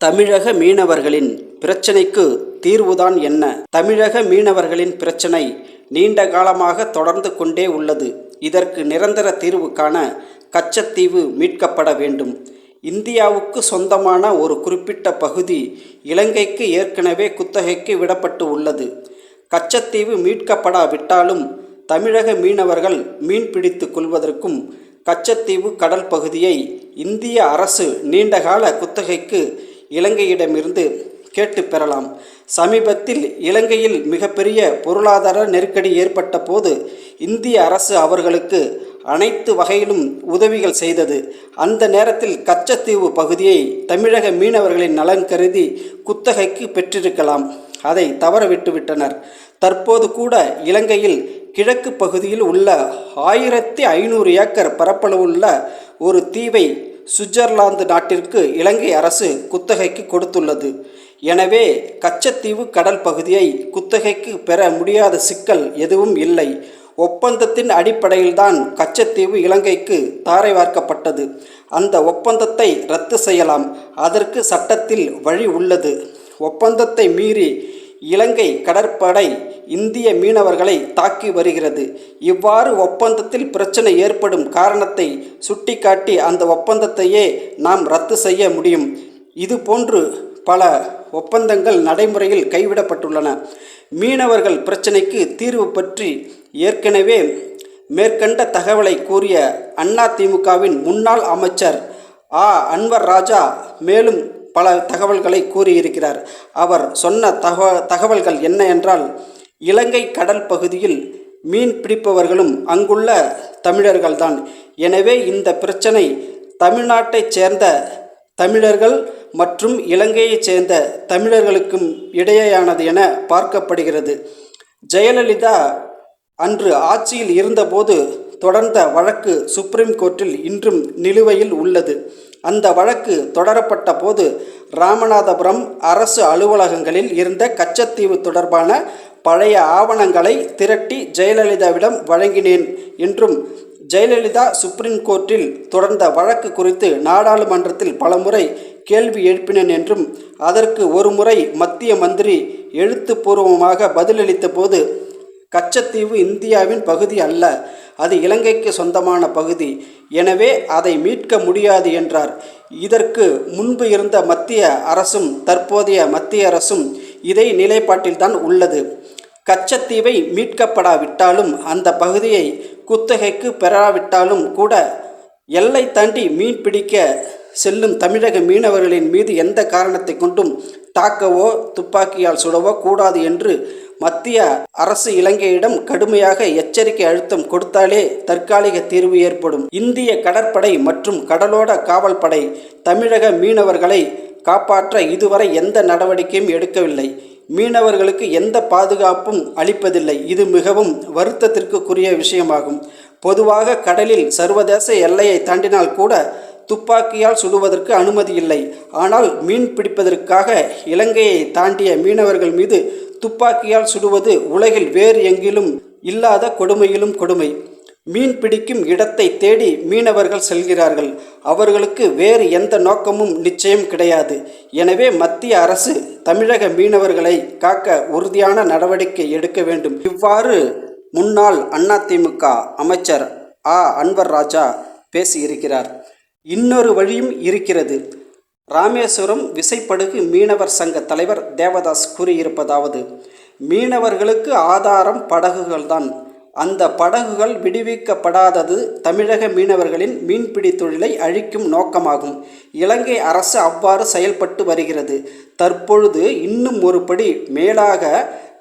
தமிழக மீனவர்களின் பிரச்சினைக்கு தீர்வுதான் என்ன? தமிழக மீனவர்களின் பிரச்சினை நீண்ட காலமாக தொடர்ந்து கொண்டே உள்ளது. இதற்கு நிரந்தர தீர்வு காண கச்சத்தீவு மீட்கப்பட வேண்டும். இந்தியாவுக்கு சொந்தமான ஒரு குறிப்பிட்ட பகுதி இலங்கைக்கு ஏற்கனவே குத்தகைக்கு விடப்பட்டு உள்ளது. கச்சத்தீவு மீட்கப்படாவிட்டாலும் தமிழக மீனவர்கள் மீன்பிடித்து கொள்வதற்கும் கச்சத்தீவு கடல் பகுதியை இந்திய அரசு நீண்டகால குத்தகைக்கு இலங்கையிடமிருந்து கேட்டு பெறலாம். சமீபத்தில் இலங்கையில் மிகப்பெரிய பொருளாதார நெருக்கடி ஏற்பட்ட போது இந்திய அரசு அவர்களுக்கு அனைத்து வகையிலும் உதவிகள் செய்தது. அந்த நேரத்தில் கச்சத்தீவு பகுதியை தமிழக மீனவர்களின் நலன் கருதி குத்தகைக்கு பெற்றிருக்கலாம். அதை தவற விட்டுவிட்டனர். தற்போது கூட இலங்கையில் கிழக்கு பகுதியில் உள்ள ஆயிரத்தி ஐநூறு ஏக்கர் பரப்பளவுள்ள ஒரு தீவை சுவிட்சர்லாந்து நாட்டிற்கு இலங்கை அரசு குத்தகைக்கு கொடுத்துள்ளது. எனவே கச்சத்தீவு கடல் பகுதியை குத்தகைக்கு பெற முடியாத சிக்கல் எதுவும் இல்லை. ஒப்பந்தத்தின் அடிப்படையில்தான் கச்சத்தீவு இலங்கைக்கு தாரை வார்க்கப்பட்டது. அந்த ஒப்பந்தத்தை ரத்து செய்யலாம். அதற்கு சட்டத்தில் வழி உள்ளது. ஒப்பந்தத்தை மீறி இலங்கை கடற்படை இந்திய மீனவர்களை தாக்கி வருகிறது. இவ்வாறு ஒப்பந்தத்தில் பிரச்சனை ஏற்படும் காரணத்தை சுட்டிக்காட்டி அந்த ஒப்பந்தத்தையே நாம் ரத்து செய்ய முடியும். இது போன்று பல ஒப்பந்தங்கள் நடைமுறையில் கைவிடப்பட்டுள்ளன. மீனவர்கள் பிரச்சினைக்கு தீர்வு பற்றி ஏற்கனவே மேற்கண்ட தகவலை கூறிய அதிமுகவின் முன்னாள் அமைச்சர் ஆ. அன்வர் ராஜா மேலும் பல தகவல்களை கூறியிருக்கிறார். அவர் சொன்ன தகவ தகவல்கள் என்ன என்றால் இலங்கை கடல் பகுதியில் மீன் பிடிப்பவர்களும் அங்குள்ள தமிழர்கள்தான். எனவே இந்த பிரச்சனை தமிழ்நாட்டைச் சேர்ந்த தமிழர்கள் மற்றும் இலங்கையைச் சேர்ந்த தமிழர்களுக்கும் இடையேயானது என பார்க்கப்படுகிறது. ஜெயலலிதா அன்று ஆட்சியில் இருந்தபோது தொடர்ந்த வழக்கு சுப்ரீம் கோர்ட்டில் இன்றும் நிலுவையில் உள்ளது. அந்த வழக்கு தொடரப்பட்ட போது ராமநாதபுரம் அரசு அலுவலகங்களில் இருந்த கச்சத்தீவு தொடர்பான பழைய ஆவணங்களை திரட்டி ஜெயலலிதாவிடம் வழங்கினேன் என்றும் ஜெயலலிதா சுப்ரீம் கோர்ட்டில் தொடர்ந்த வழக்கு குறித்து நாடாளுமன்றத்தில் பலமுறை கேள்வி எழுப்பினேன் என்றும் அதற்கு ஒரு முறை மத்திய மந்திரி எழுத்துப்பூர்வமாக பதிலளித்த போது கச்சத்தீவு இந்தியாவின் பகுதி அல்ல அது இலங்கைக்கு சொந்தமான பகுதி. எனவே அதை மீட்க முடியாது என்றார். இதற்கு முன்பு இருந்த மத்திய அரசும் தற்போதைய மத்திய அரசும் இதே நிலைப்பாட்டில்தான் உள்ளது. கச்சத்தீவை மீட்கப்படாவிட்டாலும் அந்த பகுதியை குத்தகைக்கு பெறாவிட்டாலும் கூட எல்லை தாண்டி மீன் பிடிக்க செல்லும் தமிழக மீனவர்களின் மீது எந்த காரணத்தை கொண்டும் தாக்கவோ துப்பாக்கியால் சுடவோ கூடாது என்று மத்திய அரசு இலங்கையிடம் கடுமையாக எச்சரிக்கை அழுத்தம் கொடுத்தாலே தற்காலிக தீர்வு ஏற்படும். இந்திய கடற்படை மற்றும் கடலோட காவல்படை தமிழக மீனவர்களை காப்பாற்ற இதுவரை எந்த நடவடிக்கையும் எடுக்கவில்லை. மீனவர்களுக்கு எந்த பாதுகாப்பும் அளிப்பதில்லை. இது மிகவும் வருத்தத்திற்குரிய விஷயமாகும். பொதுவாக கடலில் சர்வதேச எல்லையை தாண்டினால் கூட துப்பாக்கியால் சுடுவதற்கு அனுமதி இல்லை. ஆனால் மீன் பிடிப்பதற்காக இலங்கையை தாண்டிய மீனவர்கள் மீது துப்பாக்கியால் சுடுவது உலகில் வேறு எங்கிலும் இல்லாத கொடுமையிலும் கொடுமை. மீன் பிடிக்கும் இடத்தை தேடி மீனவர்கள் செல்கிறார்கள். அவர்களுக்கு வேறு எந்த நோக்கமும் நிச்சயம் கிடையாது. எனவே மத்திய அரசு தமிழக மீனவர்களை காக்க உறுதியான நடவடிக்கை எடுக்க வேண்டும். இவ்வாறு முன்னாள் அதிமுக அமைச்சர் ஆ. அன்வர் ராஜா பேசியிருக்கிறார். இன்னொரு வழியும் இருக்கிறது. ராமேஸ்வரம் விசைப்படுகு மீனவர் சங்க தலைவர் தேவதாஸ் கூறியிருப்பதாவது மீனவர்களுக்கு ஆதாரம் படகுகள்தான். அந்த படகுகள் விடுவிக்கப்படாதது தமிழக மீனவர்களின் மீன்பிடி தொழிலை அழிக்கும் நோக்கமாகும். இலங்கை அரசு அவ்வாறு செயல்பட்டு வருகிறது. தற்பொழுது இன்னும் ஒரு படி மேலாக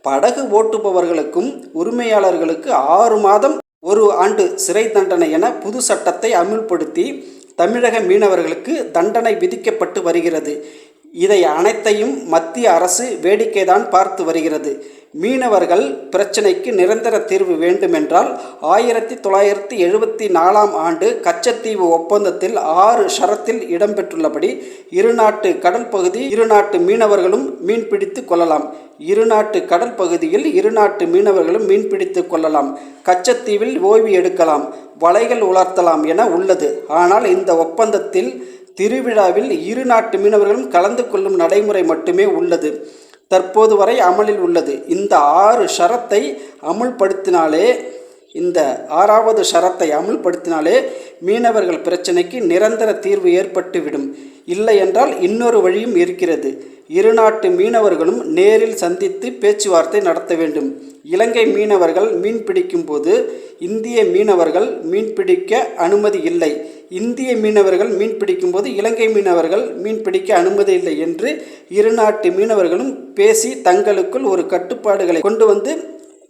படகு ஓட்டுபவர்களுக்கும் உரிமையாளர்களுக்கு ஆறு மாதம் ஒரு ஆண்டு சிறை தண்டனை என புது சட்டத்தை அமுல்படுத்தி தமிழக மீனவர்களுக்கு தண்டனை விதிக்கப்பட்டு வருகிறது. இதை அனைத்தையும் மத்திய அரசு வேடிக்கைதான் பார்த்து வருகிறது. மீனவர்கள் பிரச்சினைக்கு நிரந்தர தீர்வு வேண்டுமென்றால் ஆயிரத்தி தொள்ளாயிரத்தி எழுபத்தி நாலாம் ஆண்டு கச்சத்தீவு ஒப்பந்தத்தில் ஆறு ஷரத்தில் இடம்பெற்றுள்ளபடி இருநாட்டு கடல் பகுதி இருநாட்டு மீனவர்களும் மீன்பிடித்து கொள்ளலாம். இருநாட்டு கடல் பகுதியில் இருநாட்டு மீனவர்களும் மீன்பிடித்து கொள்ளலாம். கச்சத்தீவில் ஓய்வு எடுக்கலாம். வலைகள் உலர்த்தலாம் என உள்ளது. ஆனால் இந்த ஒப்பந்தத்தில் திருவிழாவில் இரு நாட்டு மீனவர்களும் கலந்து கொள்ளும் நடைமுறை மட்டுமே உள்ளது. தற்போது வரை அமலில் உள்ளது. இந்த ஆறு ஷரத்தை அமுல்படுத்தினாலே இந்த ஆறாவது ஷரத்தை அமுல்படுத்தினாலே மீனவர்கள் பிரச்சனைக்கு நிரந்தர தீர்வு ஏற்பட்டுவிடும். இல்லை என்றால் இன்னொரு வழியும் இருக்கிறது. இரு நாட்டு மீனவர்களும் நேரில் சந்தித்து பேச்சுவார்த்தை நடத்த வேண்டும். இலங்கை மீனவர்கள் மீன் பிடிக்கும்போது இந்திய மீனவர்கள் மீன் பிடிக்க அனுமதி இல்லை. இந்திய மீனவர்கள் மீன் பிடிக்கும்போது இலங்கை மீனவர்கள் மீன் பிடிக்க அனுமதி இல்லை என்று இரு நாட்டு மீனவர்களும் பேசி தங்களுக்குள் ஒரு கட்டுப்பாடுகளை கொண்டு வந்து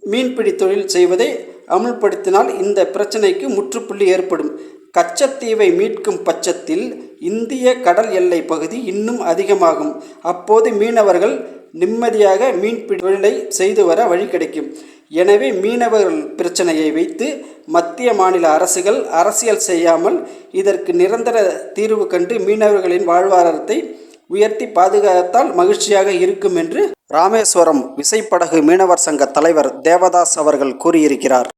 மீன்பிடி தொழில் செய்வதை அமுல்படுத்தினால் இந்த பிரச்சனைக்கு முற்றுப்புள்ளி ஏற்படும். கச்சத்தீவை மீட்கும் பட்சத்தில் இந்திய கடல் எல்லை பகுதி இன்னும் அதிகமாகும். அப்போது மீனவர்கள் நிம்மதியாக மீன் தொழிலை செய்து வர வழி கிடைக்கும். எனவே மீனவர்கள் பிரச்சனையை வைத்து மத்திய மாநில அரசுகள் அரசியல் செய்யாமல் இதற்கு நிரந்தர தீர்வு கண்டு மீனவர்களின் வாழ்வாதாரத்தை உயர்த்தி பாதுகாத்தால் மகிழ்ச்சியாக இருக்கும் என்று ராமேஸ்வரம் விசைப்படகு மீனவர் சங்க தலைவர் தேவதாஸ் அவர்கள் கூறியிருக்கிறார்.